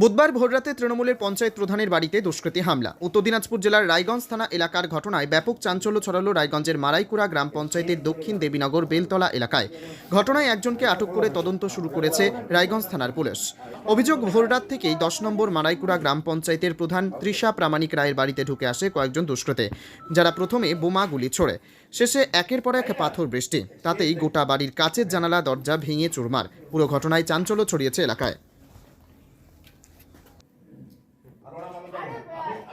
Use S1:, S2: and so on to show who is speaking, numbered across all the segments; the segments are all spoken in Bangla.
S1: বুধবার ভোররাতে তৃণমূলের পঞ্চায়েত প্রধানের বাড়িতে দুষ্কৃতী হামলা। উত্তর দিনাজপুর জেলার রায়গঞ্জ থানা এলাকার ঘটনায় ব্যাপক চাঞ্চল্য ছড়ালো রায়গঞ্জের মারাইকুড়া গ্রাম পঞ্চায়েতের দক্ষিণ দেবীনগর বেলতলা এলাকায়। ঘটনায় একজনকে আটক করে তদন্ত শুরু করেছে রায়গঞ্জ থানার পুলিশ। অভিযোগ ভোররাত থেকেই দশ নম্বর মারাইকুড়া গ্রাম পঞ্চায়েতের প্রধান তৃষা প্রামাণিক রায়ের বাড়িতে ঢুকে আসে কয়েকজন দুষ্কৃতী, যারা প্রথমে বোমা গুলি ছোড়ে, শেষে একের পর এক পাথর বৃষ্টি। তাতেই গোটা বাড়ির কাচের জানালা দরজা ভেঙে চুরমার। পুরো ঘটনায় চাঞ্চল্য ছড়িয়েছে এলাকায়।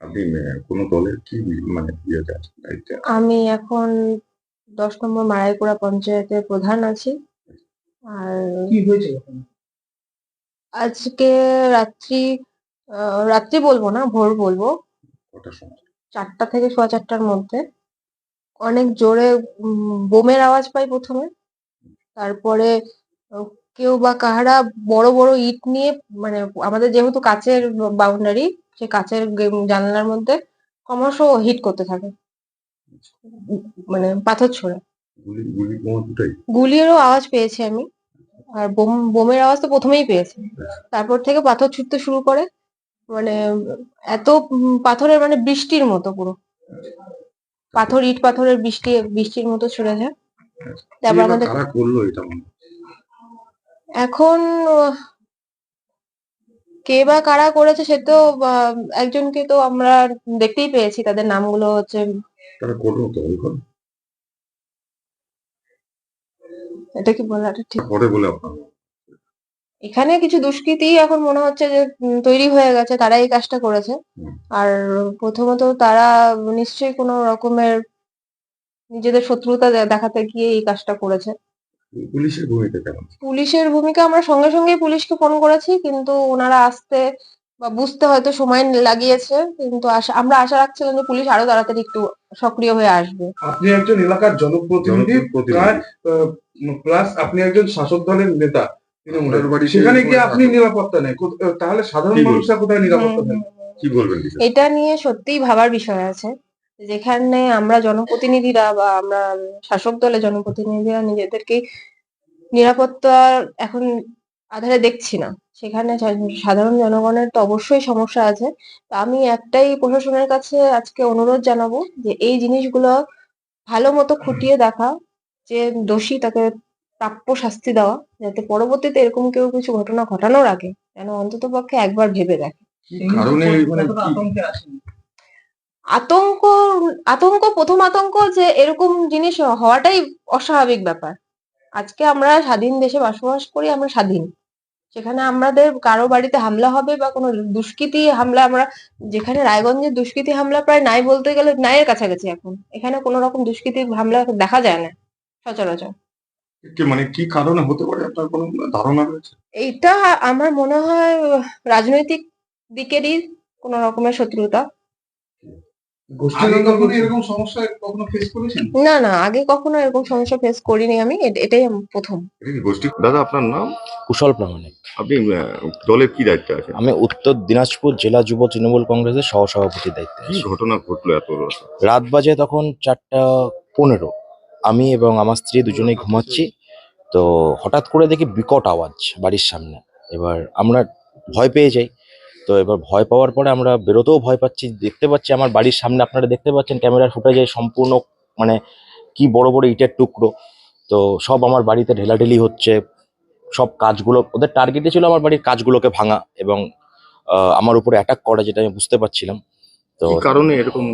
S2: আপনি আহ, কোন দলের কি মানে ইয়েতে আছেন দায়িত্বে আছেন?
S3: আমি এখন দশ নম্বর মারাইকুড়া পঞ্চায়েতের প্রধান আছি। আর
S4: কি হয়েছে ওখানে?
S3: আজকে রাত্রি আহ, রাত্রি বলব না ভোর বলব।
S2: কটার সময়?
S3: চারটা থেকে সোয়া চারটার মধ্যে। অনেক জোরে উম, বোমের আওয়াজ পাই প্রথমে। তারপরে আহ, কেউ বা কাহারা বড় বড় ইট নিয়ে মানে আমাদের যেহেতু কাচের বাউন্ডারি সে কাচের জানালার মধ্যে ক্রমশ হিট করতে থাকে। মানে পাথর ছোড়ে।
S2: গুলি গুলি বোমা দুটাই?
S3: গুলিরও আওয়াজ পেয়েছি আমি। আর বোম বোমের আওয়াজ তো প্রথমেই পেয়েছি। তারপর থেকে পাথর ছুটতে শুরু করে। মানে এত পাথরের মানে বৃষ্টির মতো পুরো। পাথর ইট পাথরের বৃষ্টি বৃষ্টির মতো তারপর আমাদের
S2: কারা করল এটা মনে হয়?
S3: এখন কে বা কারা করেছে সে তো আহ, একজনকে তো আমরা দেখতেই পেয়েছি তাদের নামগুলো হচ্ছে এটা কি বলাটা ঠিক?
S2: করে বলে?
S3: এখানে কিছু দুষ্কৃতী এখন মনে হচ্ছে যে তৈরি হয়ে গেছে তারা এই কাজটা করেছে। আর প্রথমত তারা নিশ্চয়ই কোনো রকমের নিজেদের শত্রুতা দেখাতে গিয়ে এই কাজটা করেছে।
S2: পুলিশের ভূমিকা কেমন?
S3: পুলিশের ভূমিকা আমরা সঙ্গে সঙ্গে পুলিশকে ফোন করেছি কিন্তু ওনারা আসতে বা বুঝতে হয়তো সময় লাগিয়েছে কিন্তু আশা- আমরা আশা রাখছিলাম যে পুলিশ আরও তাড়াতাড়ি একটু সক্রিয় হয়ে আসবে।
S4: আপনি একজন এলাকার জনপ্রতিনিধি। প্লাস আপনি একজন শাসক দলের নেতা। সেখানে গিয়ে আপনি নিরাপত্তা নেই তাহলে সাধারণ মানুষরা কোথায় নিরাপত্তা নেই।
S2: কি বলবেন
S3: এটা নিয়ে সত্যিই ভাবার বিষয় আছে। যেখানে আমরা জনপ্রতিনিধিরা বা আমরা শাসক দলের জনপ্রতিনিধিরা নিজেদেরকে নিরাপত্তা এখন আধারে দেখছি না। সেখানে সাধারণ জনগণের তো অবশ্যই সমস্যা আছে। তা আমি একটাই প্রশাসনের কাছে আজকে অনুরোধ জানাব যে এই জিনিসগুলো ভালো মতো খুঁটিয়ে দেখা যে দোষী তাকে প্রাপ্য শাস্তি দেওয়া যাতে পরবর্তীতে এরকম কেউ কিছু ঘটনা ঘটানোর আগে যেন অন্তত পক্ষে একবার ভেবে দেখে।
S2: কারণে
S3: আতঙ্ক আতঙ্ক প্রথম আতঙ্ক যে এরকম জিনিস হওয়াটাই অস্বাভাবিক ব্যাপার। আজকে আমরা স্বাধীন দেশে বসবাস করি আমরা স্বাধীন। সেখানে আমাদের কারও বাড়িতে হামলা হবে বা কোনো দুষ্কৃতি হামলা আমরা যেখানে রায়গঞ্জের দুষ্কৃতি হামলা প্রায় নাই বলতে গেলে নাইয়ের কাছাকাছি এখন। এখানে কোনো রকম দুষ্কৃতি হামলা দেখা যায় না সচরাচর।
S2: মানে কি কারণে হতে পারে? আপনার কোনো ধারণা রয়েছে?
S3: এইটা আমার মনে হয় রাজনৈতিক দিকেরই কোনো রকমের শত্রুতা।
S4: এরকম সমস্যা কখনো ফেস করেছেন?
S3: না না আগে কখনো এরকম সমস্যা ফেস করিনি আমি এটাই প্রথম।
S2: গোষ্ঠী দাদা আপনার নাম?
S5: কুশল প্রামাণিক।
S2: আপনি দলের কি দায়িত্বে আছেন?
S5: আমি উত্তর দিনাজপুর জেলা যুব তৃণমূল কংগ্রেসের সহসভাপতির দায়িত্বে
S2: কি ঘটনা ঘটলো এত রাত
S5: বাজে তখন চারটা পনেরো। আমি এবং আমার স্ত্রী দুজনেই ঘুমাচ্ছি। তো হঠাৎ করে দেখি বিকট আওয়াজ বাড়ির সামনে। এবার আমরা ভয় পেয়ে যাই। তো এবার ভয় পাওয়ার পরে আমরা বেরোতেও ভয় পাচ্ছি। দেখতে পাচ্ছি আমার বাড়ির সামনে আপনারা দেখতে পাচ্ছেন ক্যামেরার ফুটেজে সম্পূর্ণ মানে কি বড় বড় ইটের টুকরো। তো সব আমার বাড়িতে ঢেলাঢেলি হচ্ছে। সব কাজগুলো ওদের টার্গেটে ছিল আমার বাড়ির কাজগুলোকে ভাঙা এবং আমার উপরে অ্যাটাক করা যেটা আমি বুঝতে পারছিলাম। তো
S2: কারণে এরকম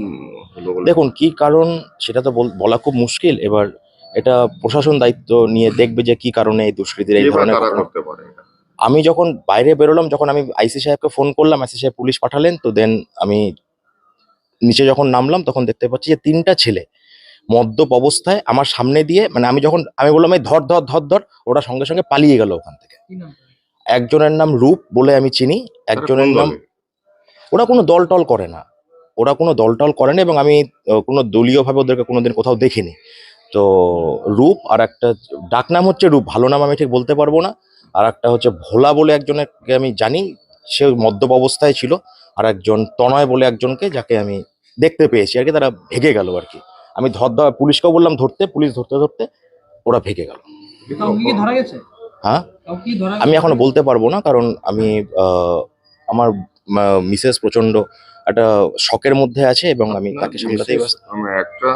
S5: দেখুন কি কারণ সেটা তো বল- খুব মুশকিল। এবার এটা প্রশাসন দায়িত্ব নিয়ে দেখবে যে কি কারণে এই দুষ্কৃতির এই ধরনের ঘটনা-? আমি যখন বাইরে বেরোলাম যখন আমি আইসি সাহেবকে ফোন করলাম আইসি সাহেব পুলিশ পাঠালেন তো দেন আমি নিচে যখন নামলাম তখন দেখতে পাচ্ছি যে তিনটা ছেলে মদ্যপ অবস্থায় আমার সামনে দিয়ে মানে আমি যখন আমি বললাম এই ধর ধর ধর ধর। ওরা সঙ্গে সঙ্গে পালিয়ে গেল ওখান থেকে। একজনের নাম রূপ বলে আমি চিনি একজনের নাম ওরা কোনো দল টল করে না। ওরা কোনো দল টল করে না এবং আমি কোনো দলীয়ভাবে ওদেরকে কোনোদিন কোথাও দেখিনি। তো রূপ আর একটা ডাকনাম হচ্ছে রূপ ভালো নাম আমি ঠিক বলতে পারব না। আর একটা হচ্ছে ভোলা বলে একজনকে আমি জানি সে মদ্যপ অবস্থায় ছিল আর একজন তনয় বলে একজনকে যাকে আমি দেখতে পেয়েছি আর কি তারা ভেগে গেল আর কি। আমি ধর ধর পুলিশকেও বললাম ধরতে পুলিশ ধরতে ধরতে ওরা ভেগে গেল।
S6: কাউকে কি ধরা গেছে?
S5: হ্যাঁ?
S6: কাউকে কি ধরা
S5: আমি এখনও বলতে পারব না কারণ আমি আমার মিসেস প্রচণ্ড একটা শখের মধ্যে আছে এবং আমি তাকে সামলাতেই ব্যস্ত।
S2: একটা